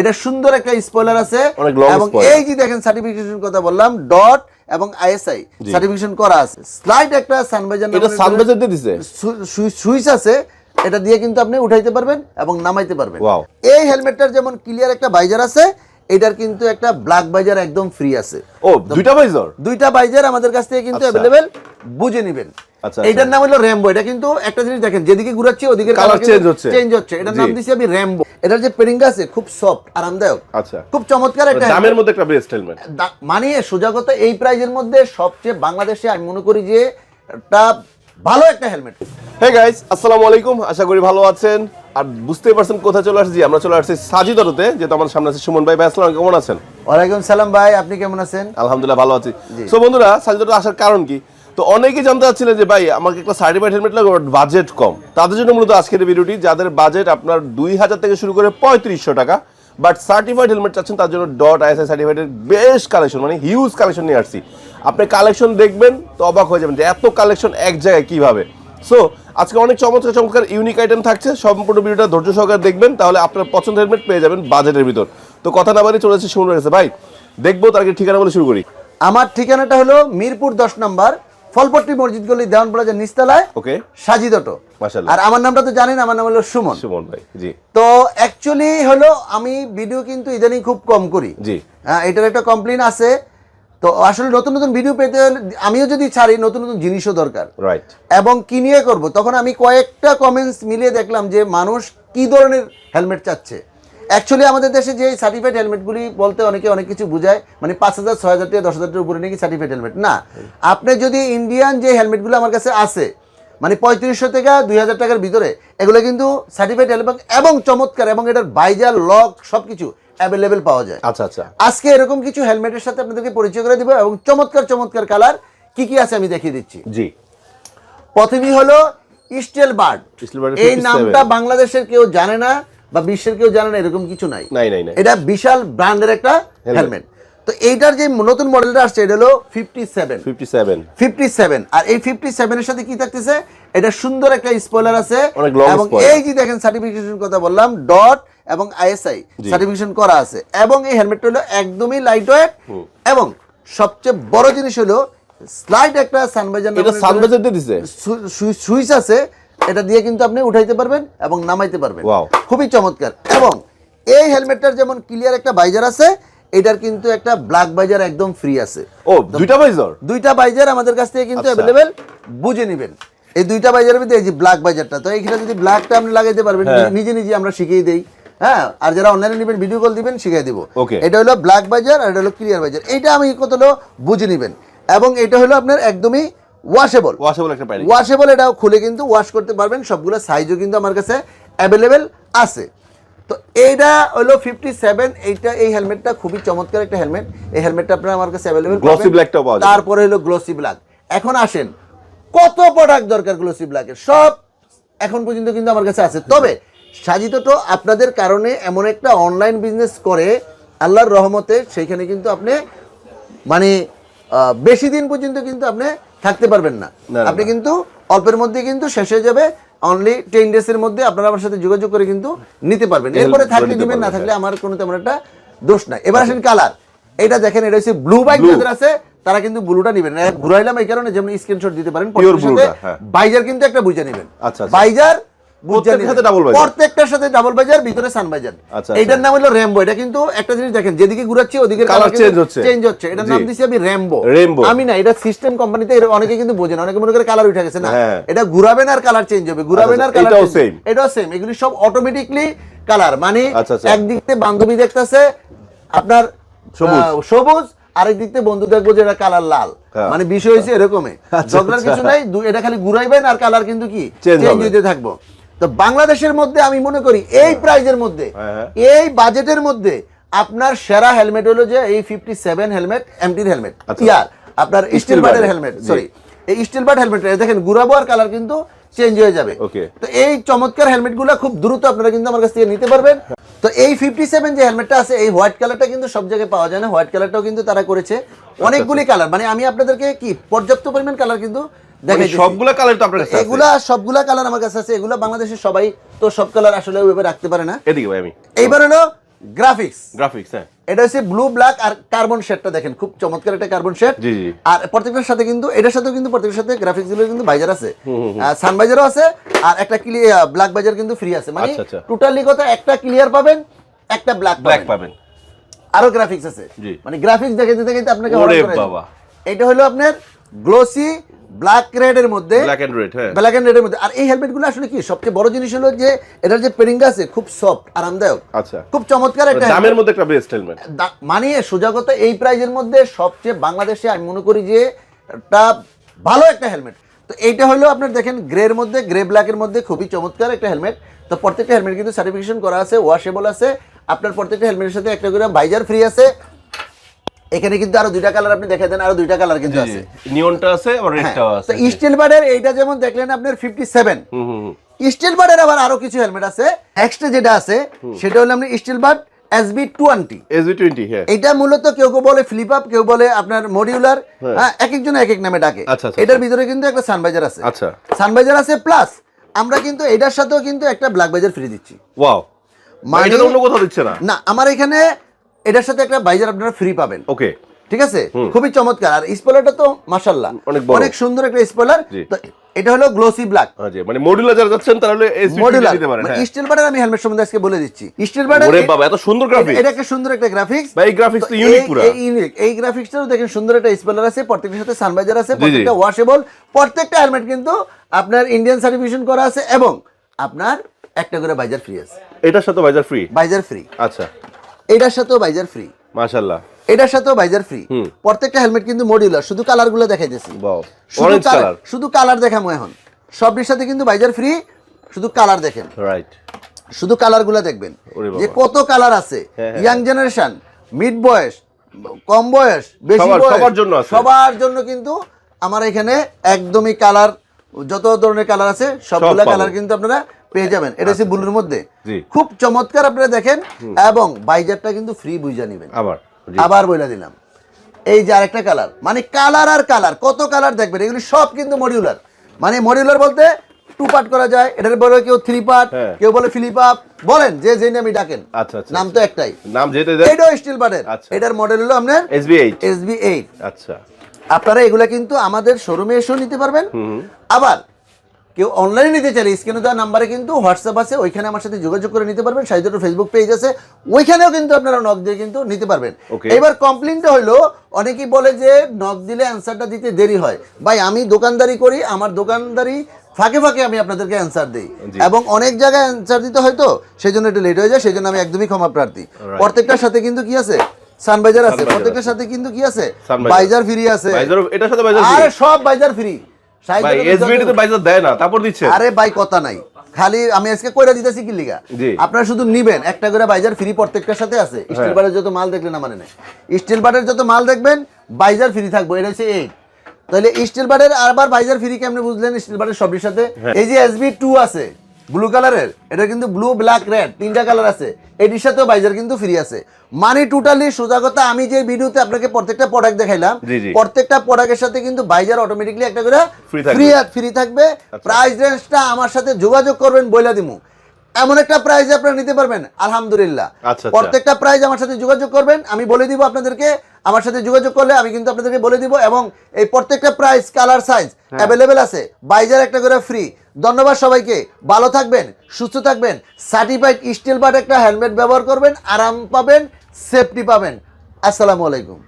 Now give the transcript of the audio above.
এটা সুন্দর একটা স্পয়লার আছে। এবং এই যে দেখেন সার্টিফিকেশন কথা বললাম ডট এবং আইএসআই। সার্টিফিকেশন করা আছে। স্লাইড একটা সানভাইজার এটা সানবেজের দিয়ে দিছে। সুইচ আছে এটা দিয়ে কিন্তু আপনি উঠাইতে পারবেন এবং নামাইতে পারবেন। এই হেলমেটটার যেমন ক্লিয়ার একটা ভাইজার আছে এটার কিন্তু একটা ব্ল্যাক বাইজার একদম ফ্রি আছে। ও দুইটা বাইজর দুইটা বাইজার আমাদের কাছ থেকে কিন্তু আচ্ছা। অ্যাভেলেবেল বুঝে নেবেন। আচ্ছা, এইটার নাম হলো র্যাম্বো এটা কিন্তু একটা জিনিস দেখেন যেদিকে ঘুরাচ্ছি ওদিকে Colour change হচ্ছে। চেঞ্জ হচ্ছে। এটার নাম দিছি আমি র্যাম্বো এটার যে পেরিংটা আছে খুব সফট আরামদায়ক। আচ্ছা। খুব চমৎকার একটা দামের মধ্যে একটা বেস্ট হেলমেট মানে সোজা কথা এই প্রাইজের মধ্যে সবচেয়ে বাংলাদেশে আমি মনে করি যে একটা ভালো একটা হেলমেট হে গাইস আসসালামু আলাইকুম। আশা করি ভালো আছেন। আর বুঝতেই পারছেন কোথায় চলে আসছি আমরা চলে আসছি সাজিদরতে যেহেতু আমার সামনে আছে সুমন ভাই। ভাই আসসালাম কেমন আছেন? ওয়ালাইকুম সালাম ভাই আপনি কেমন আছেন? আলহামদুলিল্লাহ ভালো আছি। সো বন্ধুরা সাজিদরতে আসার কারণ কি? তো অনেকেই জানতে চাচ্ছিলেন যে ভাই আমাকে একটা সার্টিফাইড হেলমেট লাগবে বাজেট কম। তাদের জন্য মূলত আজকের ভিডিওটি যাদের বাজেট আপনার দুই হাজার থেকে শুরু করে পঁয়ত্রিশশো টাকা বাট সার্টিফাইড হেলমেট চাচ্ছেন তার জন্য ডট আইএসআই সার্টিফাইডের বেশ কালেকশন মানে হিউজ কালেকশন নিয়ে আসছি। আপনি কালেকশন দেখবেন তো অবাক হয়ে যাবেন যে এত কালেকশন এক জায়গায় কীভাবে? সো আজকে অনেক চমৎকার চমৎকার ইউনিক আইটেম থাকছে। সম্পূর্ণ ভিডিওটা ধৈর্য সহকারে দেখবেন তাহলে আপনার পছন্দের হেলমেট পেয়ে যাবেন বাজেটের ভিতর। তো কথা না বাড়ি চলে যাচ্ছে শুনুন গেছে ভাই দেখব তার আগে ঠিকানা বলে শুরু করি। আমার ঠিকানাটা হলো মিরপুর দশ নম্বর ফলপট্টি মসজিদ গলি দেওয়ান প্লাজার নিস্তালায় ওকে মাশাআল্লাহ। আর আমার নামটা তো জানেন আমার নাম হলো সুমন। সুমন ভাই জি। তো অ্যাকচুয়ালি হলো আমি ভিডিও কিন্তু ইদানিং খুব কম করি। জি। হ্যাঁ এটার একটা কমপ্লেন আছে। তো আসলে নতুন নতুন ভিডিও পেতে হলে আমিও যদি ছাড়ি নতুন নতুন জিনিসও দরকার। রাইট এবং কি নিয়ে করব? তখন আমি কয়েকটা কমেন্টস মিলিয়ে দেখলাম যে মানুষ কি ধরনের হেলমেট চাচ্ছে। অ্যাকচুয়ালি আমাদের দেশে যে সার্টিফাইড হেলমেটগুলি বলতে অনেকে অনেক কিছু বুঝায় মানে পাঁচ হাজার ছয় হাজার টাকা দশ হাজার টাকার উপরে নাকি সার্টিফাইড হেলমেট না আপনি যদি ইন্ডিয়ান যে হেলমেটগুলো আমার কাছে আছে মানে পঁয়ত্রিশশো থেকে দুই হাজার টাকার ভিতরে। এগুলো কিন্তু সার্টিফাইড হেলমেট এবং চমৎকার এবং এটার বাইজার লক সব কিছু অ্যাভেলেবেল পাওয়া যায়। আচ্ছা আচ্ছা। আজকে এরকম কিছু হেলমেটের সাথে আপনাদেরকে পরিচয় করে দিব এবং চমৎকার চমৎকার কালার কি কি আছে আমি দেখিয়ে দিচ্ছি। জি। প্রথমেই হলো স্টেল বার্ড এই নামটা বাংলাদেশের কেউ জানে না বা বিশ্বের কেউ জানে না এরকম কিছু নাই। নাই নাই নাই। এটা বিশাল ব্র্যান্ডের একটা হেলমেট তো এইটার যে নতুন মডেলটা আসছে এটা হলো fifty seven fifty seven fifty seven আর এই ফিফটি সেভেনের সাথে কি থাকতেছে? এটা সুন্দর একটা স্পয়লার আছে। এবং এই যে দেখেন সার্টিফিকেশন কথা বললাম ডট এবং আইএসআই সার্টিফিকেশন করা আছে। এবং এই হেলমেটটা হলো একদমই লাইট ওয়েট এবং সবচেয়ে বড় জিনিস হলো স্লাইড একটা সানভাইজার এটা সানবেজের দিয়ে দিছে? সুইচ আছে। এটা দিয়ে কিন্তু আপনি উঠাইতে পারবেন এবং নামাইতে পারবেন। খুবই চমৎকার। এবং এই হেলমেটটার যেমন ক্লিয়ার একটা বাইজার আছে এটার কিন্তু একটা ব্ল্যাক বাইজার একদম ফ্রি আছে। ও দুইটা বাইজর দুইটা বাইজার আমাদের কাছ থেকে কিন্তু আচ্ছা। অ্যাভেলেবেল বুঝে নেবেন। এই দুইটা বাইজারের মধ্যে এই যে ব্ল্যাক বাইজারটা তো এইখানে যদি ব্ল্যাকটা আপনি লাগাইতে পারবেন হ্যাঁ। নিজে নিজে আমরা শিখিয়ে দেই হ্যাঁ? আর যারা অনলাইনে নেবেন ভিডিও কল দিবেন শিখিয়ে দিব. এটা হলো ব্ল্যাক বাইজার আর এটা হলো ক্লিয়ার বাইজার এটা আমি কত হলো বুঝে নেবেন? এবং এটা হলো আপনার একদমই ওয়াশেবল ওয়াশেবল একটা ওয়াশেবল এটাও খুলে কিন্তু ওয়াশ করতে পারবেন সবগুলো সাইজও কিন্তু আমার কাছে অ্যাভেলেবেল আছে। তো এইটা হলো ফিফটি সেভেন এইটা এই হেলমেটটা খুবই চমৎকার একটা হেলমেট এই হেলমেটটা আপনার আমার কাছে অ্যাভেলেবেল Glossy blackটাও পাওয়া যায়। তারপরে হলো গ্লোসি ব্ল্যাক এখন আসেন কত প্রোডাক্ট দরকার গ্লোসি ব্ল্যাকের সব এখন পর্যন্ত কিন্তু আমার কাছে আছে। তবে সাজিত তো আপনাদের কারণে এমন একটা অনলাইন বিজনেস করে আল্লাহর রহমতে সেইখানে কিন্তু আপনি মানে বেশি দিন পর্যন্ত কিন্তু আপনি থাকতে পারবেন না, আপনি কিন্তু অল্পের মধ্যে কিন্তু শেষ হয়ে যাবে। অনলি টেন ডেজ এর মধ্যে আপনারা আমার সাথে যোগাযোগ করে কিন্তু নিতে পারবেন। এরপরে থাকলে দিবেন না থাকলে আমার কোনো তেমন একটা দোষ নাই। এবার আসেন কালার এটা দেখেন এটা হচ্ছে ব্লু বাইক যাদের আছে তারা কিন্তু ব্লুটা নেবেন। ঘুরাইলাম এই কারণে যেমন স্ক্রিনশট দিতে পারেন টা, হ্যাঁ। বাইজার কিন্তু একটা বুঝে নেবেন। আচ্ছা, আচ্ছা। বাইজার বুঝে প্রত্যেকটার নেবেন। সাথে double visor। প্রত্যেকটার সাথে ডাবল বাইজার ভিতরে সান বাইজার আচ্ছা, নাম হলো র্যাম্বো এটা কিন্তু একটা জিনিস দেখেন যেদিকে ঘুরাচ্ছি ওদিকে Colour change হচ্ছে। চেঞ্জ হচ্ছে এটার নাম দিছি আমি র্যাম্বো Rainbow। আমি না এটা সিস্টেম কোম্পানিতে অনেকে কিন্তু বোঝে না অনেকে মনে করে কালার উঠে গেছে না হ্যাঁ। এটা ঘুরাবেন আর কালার চেঞ্জ হবে ঘুরাবেন আর আচ্ছা, কালার এটাও চেঞ্জ same। এটাও সেম এগুলি সব অটোমেটিকলি কালার মানে আচ্ছা, আচ্ছা। একদিক থেকে বান্ধবী দেখতেছে আপনার সবুজ। আরেক দিক থেকে বন্ধু দেখব যে এটা কালার লাল হ্যাঁ। মানে বিষয় হয়েছে এরকমই আচ্ছা, ঝগড়ার আচ্ছা। কিছু নাই এটা খালি ঘুরাইবেন আর কালার কিন্তু কি Change চেঞ্জ হতে থাকব তো বাংলাদেশের মধ্যে আমি মনে করি এই প্রাইজের মধ্যে হ্যাঁ, হ্যাঁ। এই বাজেটের মধ্যে আপনার সেরা হেলমেট হলো যে এই ফিফটি সেভেন হেলমেট এমটির হেলমেট। আচ্ছা। ইয়ার আপনার স্টিল বার্ডের হেলমেট সরি এই স্টিল বার্ড হেলমেট দেখেন ঘুরাবো আর কালার কিন্তু চেঞ্জ হয়ে যাবে। তো এই চমৎকার হেলমেটগুলো খুব দ্রুত আপনারা কিন্তু আমার কাছ থেকে নিতে পারবেন। তো এই ফিফটি সেভেন যে হেলমেটটা আছে এই হোয়াইট কালারটা কিন্তু সব জায়গায় পাওয়া যায় না। হোয়াইট কালারটাও কিন্তু তারা করেছে। অনেকগুলি কালার মানে আমি আপনাদেরকে কি পর্যাপ্ত পরিমাণ কালার কিন্তু সবগুলা কালার তো আপনার কাছে আছে। এগুলা সবগুলা কালার আমার কাছে আছে এগুলা বাংলাদেশের সবাই তো সব কালার আসলে ওইভাবে রাখতে পারে না। এদিকে ভাই আমি। এইবার হলো গ্রাফিক্স গ্রাফিক্স হ্যাঁ। এটা হচ্ছে ব্লু ব্ল্যাক আর কার্বন শেডটা দেখেন খুব চমৎকার একটা কার্বন শেড জি, জি। আর প্রত্যেকটার সাথে কিন্তু এটার সাথেও কিন্তু প্রত্যেকটার সাথে গ্রাফিক্সগুলো কিন্তু ভাইজার আছে। সান ভাইজারও আছে আর একটা ক্লিয়ার ব্ল্যাক ভাইজার কিন্তু ফ্রি আছে। মানে আচ্ছা, আচ্ছা। টোটালি কথা একটা ক্লিয়ার পাবেন একটা ব্ল্যাক ব্ল্যাক পাবেন। আরও গ্রাফিক্স আছে। মানে গ্রাফিক্স দেখে দিতে কিন্তু আপনাকে। এটা হলো আপনার গ্লোসি ব্ল্যাক রেড এর মধ্যে ব্ল্যাক এন্ড রেড হ্যাঁ। ব্ল্যাক এন্ড রেড এর মধ্যে। আর এই হেলমেটগুলো আসলে কি সবচেয়ে বড় জিনিস হলো যে এটার যে পেরিংটা আছে খুব সফট আরামদায়ক। আচ্ছা। খুব চমৎকার একটা দামের মধ্যে একটা বেস্ট হেলমেট মানে সোজা কথা এই প্রাইজের মধ্যে সবচেয়ে বাংলাদেশে আমি মনে করি যে একটা ভালো একটা হেলমেট তো এইটা হলো আপনার দেখেন গ্রের মধ্যে গ্রে ব্ল্যাকের মধ্যে খুবই চমৎকার একটা হেলমেট তো প্রত্যেকটা হেলমেট কিন্তু সার্টিফিকেশন করা আছে ওয়াশেবল আছে। আপনার প্রত্যেকটা হেলমেটের সাথে একটা করে ভাইজার ফ্রি আছে। এখানে কিন্তু আরও দুইটা কালার আপনি দেখে দেন আরও দুইটা কালার কিন্তু আছে। নিয়নটা আছে আবার রেডটাও হ্যাঁ, আছে। তো স্টিল বার্ডের এইটা যেমন দেখলেন আপনার ফিফটি সেভেন হুম হুম। স্টিল বার্ডের আবার আরও কিছু হেলমেট আছে। এক্সট্রা যেটা আছে সেটা হলো আপনার still bird SB twenty SB20 হ্যাঁ। এটা মূলত কেউ কেউ বলে ফ্লিপ আপ কেউ বলে আপনার মডিউলার হ্যাঁ। এক একজন এক এক নামে ডাকে। আচ্ছা, আচ্ছা, এটার ভিতরে কিন্তু একটা সানভাইজার আছে। আচ্ছা। সানভাইজার আছে প্লাস আমরা কিন্তু এটার সাথেও কিন্তু একটা ব্ল্যাক বাইজার ফ্রি দিচ্ছি। ওয়াও মানে- এটা অন্য কোথাও দিচ্ছে না। না আমার এখানে এটার সাথে একটা বাইজার আপনারা ফ্রি পাবেন। ওকে। ঠিক আছে? খুবই চমৎকার। আর স্পয়লারটা তো মাশাল্লাহ অনেক সুন্দর একটা স্পয়লার এটা হলো গ্লোসি ব্ল্যাক হ্যাঁ মানে মডিউলার যারা যাচ্ছেন তারা হলে SB20 মডুলার দিতে পারেন। হ্যাঁ। স্টিল বার্ডের আমি হেলমেট সম্বন্ধে আজকে বলে দিচ্ছি। স্টিল বার্ডের ওরে বাবা এত সুন্দর গ্রাফিক্স এটা একটা সুন্দর একটা গ্রাফিক্স ভাই graphics তো unique পুরা। এই ইউনিক এই গ্রাফিক্সটাও দেখেন সুন্দর একটা স্পেলার আছে। প্রত্যেকটার সাথে সানভাইজার আছে। প্রত্যেকটা ওয়াশেবল প্রত্যেকটা হেলমেট কিন্তু আপনার ইন্ডিয়ান সার্টিফিকেশন করা আছে এবং আপনার একটা করে বাইজার ফ্রি আছে। এটার সাথে ভাইজার ফ্রি বাইজার ফ্রি আচ্ছা। এটার সাথেও বাইজার ফ্রি মাশাআল্লাহ। এটার সাথেও বাইজার ফ্রি প্রত্যেকটা হেলমেট কিন্তু মডিউলার শুধু কালারগুলো দেখাইতেছি। বাও শুধু কালার কালার শুধু কালার দেখামো এখন। সবটির সাথে কিন্তু বাইজার ফ্রি শুধু কালার দেখেন। রাইট শুধু কালারগুলো দেখবেন। যে কত কালার আছে। ইয়াং জেনারেশন মিড বয়স কম বয়স বেশি সবার- জন্য আছে। সবার জন্য কিন্তু আমার এখানে একদমই কালার যত ধরনের কালার আছে সবগুলা। কালার কিন্তু আপনারা পেয়ে যাবেন। এটা হচ্ছে ব্লুর মধ্যে। খুব চমৎকার আপনারা দেখেন এবং বাইজারটা কিন্তু ফ্রি বুঝা নেবেন। আবার। আবার বইলা দিলাম। এই যে আরেকটা কালার মানে কালার আর কালার কত কালার দেখবেন? এগুলি সব কিন্তু মডিউলার মানে মডিউলার বলতে টু পার্ট করা যায়। এটার বলে কেউ থ্রি পার্ট হ্যাঁ। কেউ বলে ফিলিপ আপ বলেন যে যে নামই ডাকেন। আচ্ছা আচ্ছা নাম তো একটাই। নাম দেন এটাও স্টিল আচ্ছা। এটার মডেল হলো আপনার SB8 এসবি এইট আচ্ছা। আপনারা এগুলা কিন্তু আমাদের শোরুমে এসেও নিতে পারবেন। আবার কেউ অনলাইনে নিতে চাইলে স্ক্রিনে দেওয়া নাম্বারে কিন্তু হোয়াটসঅ্যাপ আছে ওইখানে আমার সাথে যোগাযোগ করে নিতে পারবেন। সাহিত্য ফেসবুক পেজ আছে ওইখানেও কিন্তু আপনারা নক দিয়ে কিন্তু নিতে পারবেন। এবার কমপ্লেনটা হলো অনেকেই বলে যে নক দিলে অ্যান্সারটা দিতে দেরি হয়। ভাই আমি দোকানদারি করি আমার দোকানদারি ফাঁকে ফাঁকে আমি আপনাদেরকে অ্যান্সার দিই। এবং অনেক জায়গায় অ্যান্সার দিতে হয়তো সেই জন্য একটু লেট হয়ে যায় সেই জন্য আমি একদমই ক্ষমা প্রার্থী। প্রত্যেকটার সাথে কিন্তু কি আছে? সানবাইজার আছে। প্রত্যেকটার সাথে কিন্তু কি আছে? বাইজার ফ্রি আছে। এটার সাথে আরে সব বাইজার ফ্রি ভাই SB8 তে ভাইজার দেয় না তারপর দিচ্ছে। আরে ভাই কথা নাই। খালি আমি আজকে কইরা দিতেছি কি লিগা? জি। আপনারা শুধু নিবেন একটা করে বাইজার ফ্রি প্রত্যেকটার সাথে আছে। হ্যাঁ। স্টিল বারের যত মাল দেখলেন না মানে নাই স্টিল বারের যত মাল দেখবেন বাইজার ফ্রি থাকব এটা হচ্ছে এই তাহলে স্টিল বারের আবার বাইজার ফ্রি কেমনে বুঝলেন? স্টিল বারের সবের সাথে। হ্যাঁ। এই যে এসবি টু আছে ব্লু কালারের এটা কিন্তু ব্লু ব্ল্যাক রেড তিনটা কালার আছে। এটির সাথেও বাইজার কিন্তু ফ্রি আছে। মানে টোটালি সোজা কথা আমি যে ভিডিওতে আপনাকে প্রত্যেকটা প্রোডাক্ট দেখাইলাম। প্রত্যেকটা প্রোডাক্টের সাথে কিন্তু বাইজার অটোমেটিকলি একটা করে ফ্রি ফ্রি থাকবে। প্রাইস রেঞ্জটা আমার সাথে যোগাযোগ করবেন বইলা দিমু। এমন একটা প্রাইজ আপনারা নিতে পারবেন আলহামদুলিল্লাহ। আচ্ছা, আচ্ছা। প্রত্যেকটা প্রাইজ আমার সাথে যোগাযোগ করবেন আমি বলে দিব আপনাদেরকে। আমার সাথে যোগাযোগ করলে আমি কিন্তু আপনাদেরকে বলে দিব এবং এই প্রত্যেকটা প্রাইস কালার সাইজ অ্যাভেলেবেল আছে। বাইজার একটা করে ফ্রি ধন্যবাদ সবাইকে। ভালো থাকবেন, সুস্থ থাকবেন সার্টিফাইড স্টিল বাট একটা হেলমেট ব্যবহার করবেন, আরাম পাবেন সেফটি পাবেন। আসসালামু আলাইকুম।